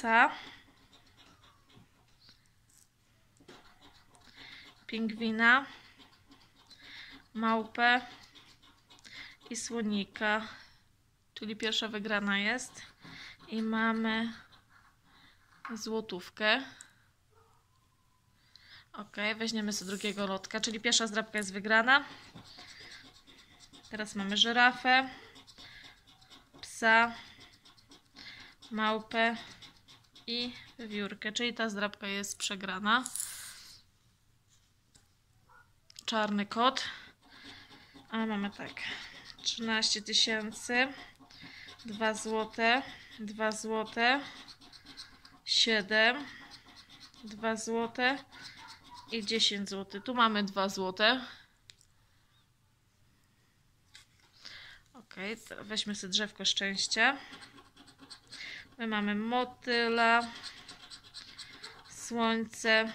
Psa. Pingwina. Małpę. I słonika. Czyli pierwsza wygrana jest. I mamy złotówkę. Ok, weźmiemy sobie drugiego lotka, czyli pierwsza zdrabka jest wygrana. Teraz mamy żyrafę, psa, małpę i wiewiórkę, czyli ta zdrabka jest przegrana. Czarny kot. A mamy tak, 13 tysięcy, 2 złote, 2 złote, 7, 2 złote i 10 zł. Tu mamy 2 złote. Ok, weźmy sobie drzewko szczęścia. My mamy motyla, słońce,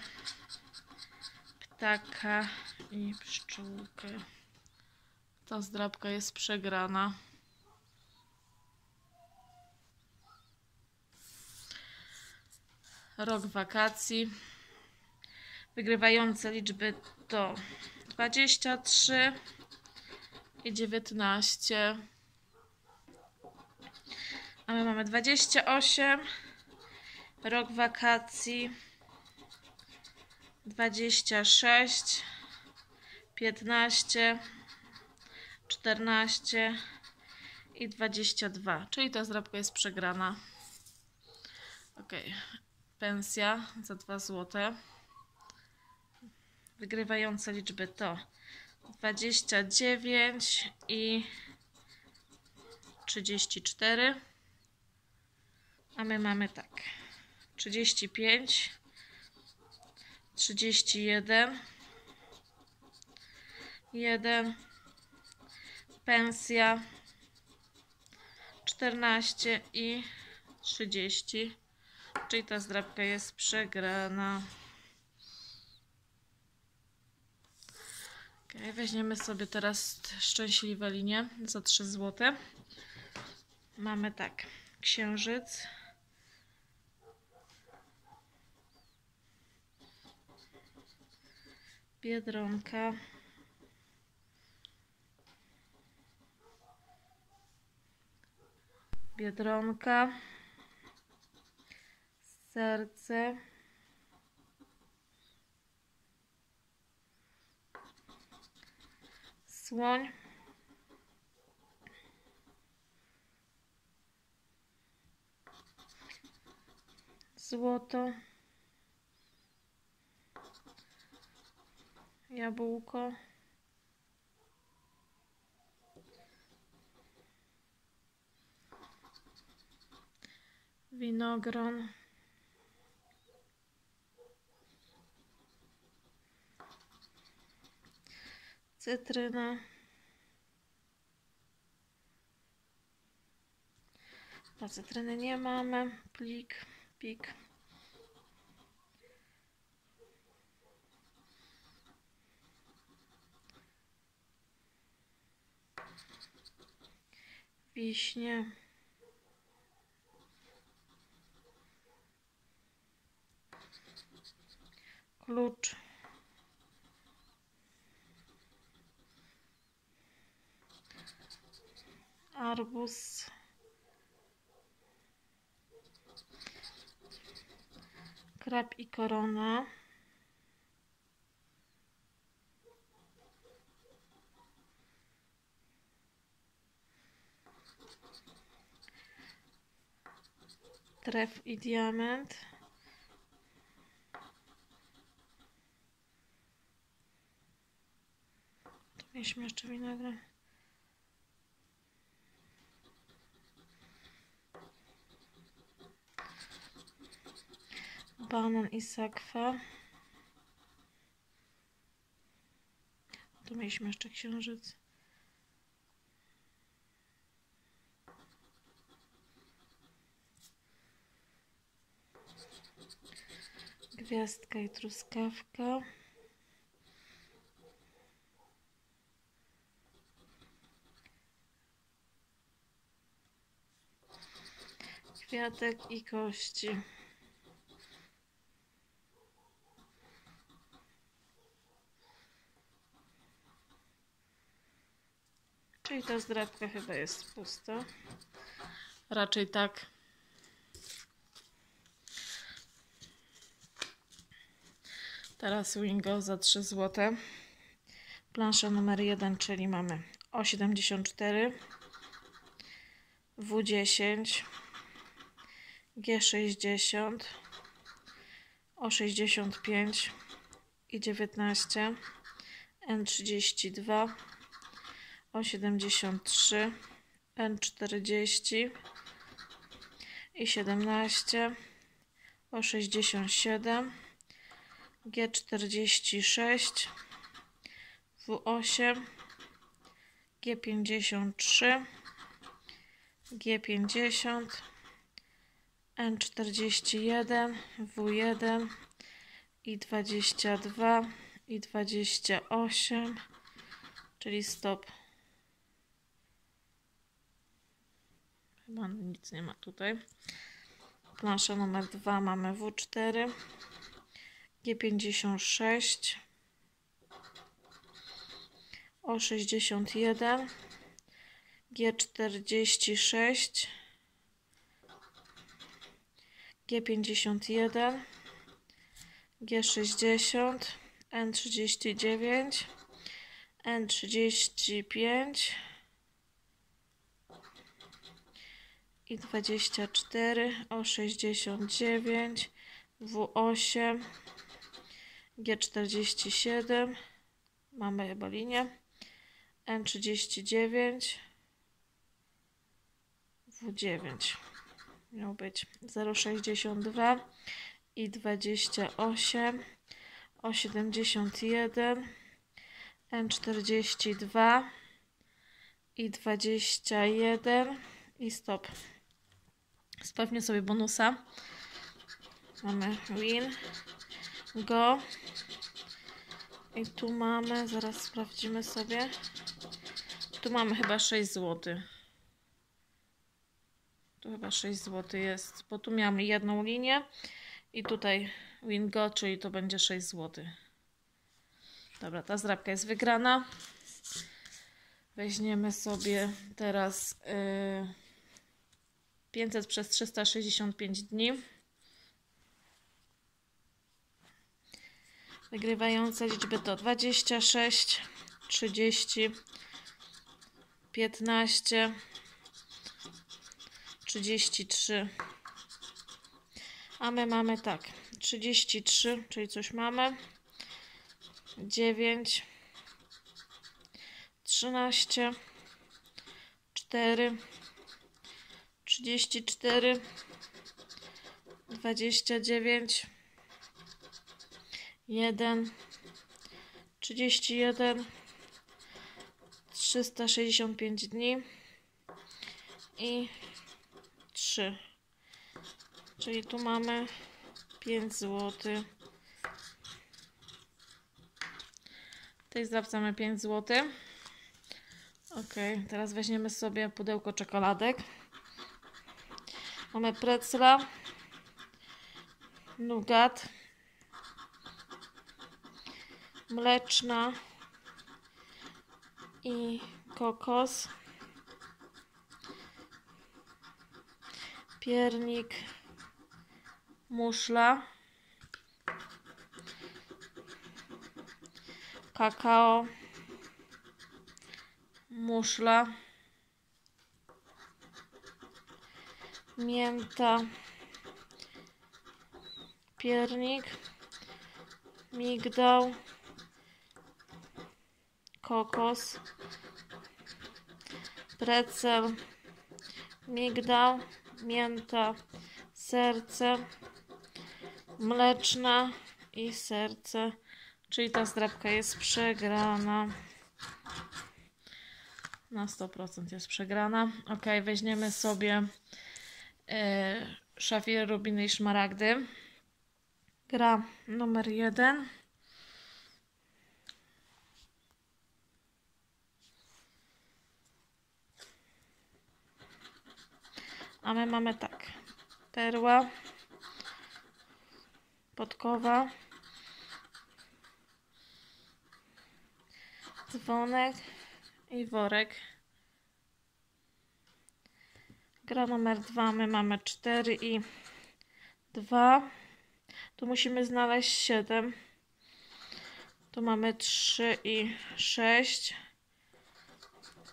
ptaka i pszczółkę. Ta zdrabka jest przegrana. Rok wakacji. Wygrywające liczby to 23 i 19. A my mamy 28. Rok wakacji 26 15 14 i 22. Czyli ta zdrabka jest przegrana. Ok. Pensja za 2 złote. Wygrywające liczby to 29 i 34. A my mamy tak. 35, 31, 1, pensja 14 i 30. Czyli ta zdrabka jest przegrana. Okay, weźmiemy sobie teraz szczęśliwe linie za 3 zł. Mamy tak, księżyc. Biedronka. Biedronka. Serce. Słoń. Złoto. Jabłko. Winogron. Cytryna. No, cytryny nie mamy. Plik, pik. Wiśnie. Klucz. Arbuz. Krab i korona. Tref i diament. Tu mieliśmy jeszcze winogron. Banan i sakwa. Tu mieliśmy jeszcze księżyc. Gwiazdka i truskawka. Kwiatek i kości. Czyli ta zdrabka chyba jest pusta. Raczej tak. Teraz Wingo za 3 zł. Plansza numer 1, czyli mamy O74, W10, G60, O65 i 19, N32, O73, N40 i 17, O67, G46, W8, G53, G50, N41, W1 i 22 i 28, czyli stop. Chyba nic nie ma tutaj. Plansza numer 2 mamy W4, G56, O61, G46, G51, G60, N39, N35 i 24, O69, W8, G47, mamy chyba linię, N39, W9 miał być 0,62 i 28, O71, N42 i 21 i stop. Sprawdźmy sobie bonusa. Mamy win, go i tu mamy, zaraz sprawdzimy sobie. Tu mamy chyba 6 zł. Tu chyba 6 zł jest, bo tu miałam jedną linię i tutaj win go, czyli to będzie 6 zł. Dobra, ta zdrabka jest wygrana. Weźmiemy sobie teraz yy, 500 przez 365 dni. Wygrywające liczby to 26, 30, 15, 33. A my mamy tak, 33, czyli coś mamy. 9, 13, 4, 34, 29, 1, 31, 365 dni i 3. Czyli tu mamy 5 zł. Tej zwracamy 5 zł. Ok, teraz weźmiemy sobie pudełko czekoladek. Mamy pretzla, nougat, mleczna i kokos, piernik, muszla, kakao, muszla, mięta, piernik, migdał, kokos, precel, migdał, mięta, serce, mleczna i serce, czyli ta zdrabka jest przegrana. Na 100% jest przegrana. Ok, weźmiemy sobie szafir, rubiny i szmaragdy. Gra numer jeden. A my mamy tak. perła, podkowa, dzwonek i worek. Gra numer dwa, my mamy cztery i dwa. Tu musimy znaleźć siedem. Tu mamy trzy i sześć.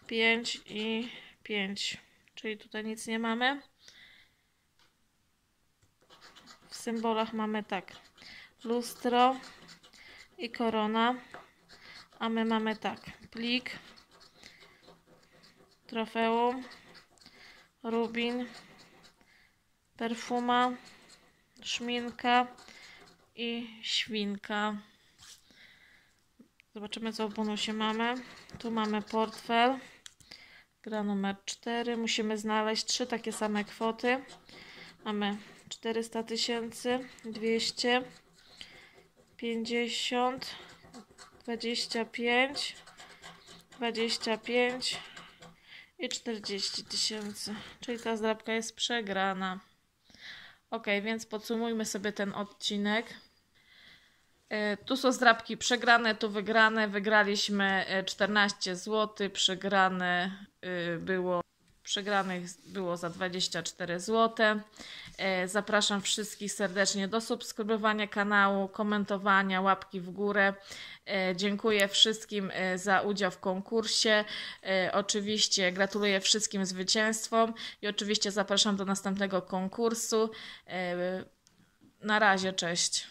Pięć i pięć. Czyli tutaj nic nie mamy. W symbolach mamy tak. Lustro i korona. A my mamy tak. Plik. Trofeum rubin, perfuma, szminka i świnka. Zobaczymy, co w bonusie mamy. Tu mamy portfel. Gra numer 4. Musimy znaleźć trzy takie same kwoty. Mamy 400 tysięcy, 200, 50, 25, 25 i 40 tysięcy. Czyli ta zdrabka jest przegrana. Ok, więc podsumujmy sobie ten odcinek. E, tu są zdrabki przegrane, tu wygrane. Wygraliśmy 14 zł, przegrane y, było przegranych było za 24 zł. E, zapraszam wszystkich serdecznie do subskrybowania kanału, komentowania, łapki w górę. E, dziękuję wszystkim e, za udział w konkursie. Oczywiście gratuluję wszystkim zwycięstwom i oczywiście zapraszam do następnego konkursu. Na razie, cześć.